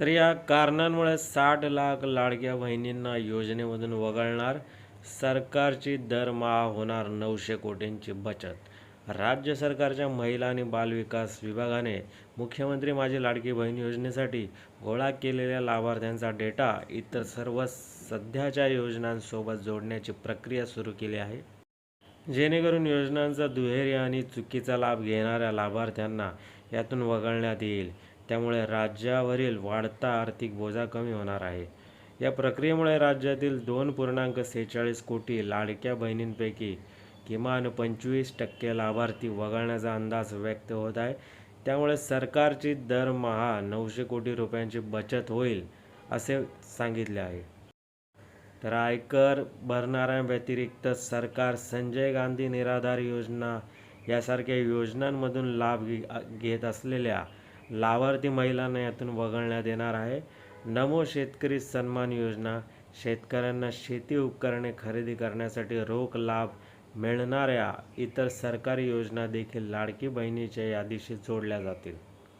तर या कारणांमुळे साठ लाख लाडक्या बहिणींना योजनेमधून वगळणार सरकारची दरमहा होणार नऊशे कोटींची बचत. राज्य सरकारच्या महिला आणि बालविकास विभागाने मुख्यमंत्री माझी लाडकी बहीण योजनेसाठी गोळा केलेल्या लाभार्थ्यांचा डेटा इतर सर्व सध्याच्या योजनांसोबत जोडण्याची प्रक्रिया सुरू केली आहे. जेणेकरून योजनांचा दुहेरी आणि चुकीचा लाभ घेणाऱ्या लाभार्थ्यांना यातून वगळण्यात येईल. त्यामुळे राज्यावरील वाढता आर्थिक बोजा कमी होणार आहे. या प्रक्रियेमुळे राज्यातील दोन पूर्णांक सेहेचाळीस कोटी लाडक्या बहिणींपैकी किमान पंचवीस टक्के लाभार्थी वगळण्याचा अंदाज व्यक्त होत आहे. त्यामुळे सरकारची दरमहा नऊशे कोटी रुपयांची बचत होईल असे सांगितले आहे. तर आयकर भरणाऱ्यांव्यतिरिक्त सरकार संजय गांधी निराधार योजना यासारख्या योजनांमधून लाभ घेत असलेल्या लाभार्थी महिलांना यातून वगळण्यात येणार आहे. नमो शेतकरी सन्मान योजना शेतकऱ्यांना शेती उपकरणे खरेदी करण्यासाठी रोख लाभ मिळणाऱ्या इतर सरकारी योजना देखील लाडकी बहिणीच्या यादीशी जोडल्या जातील.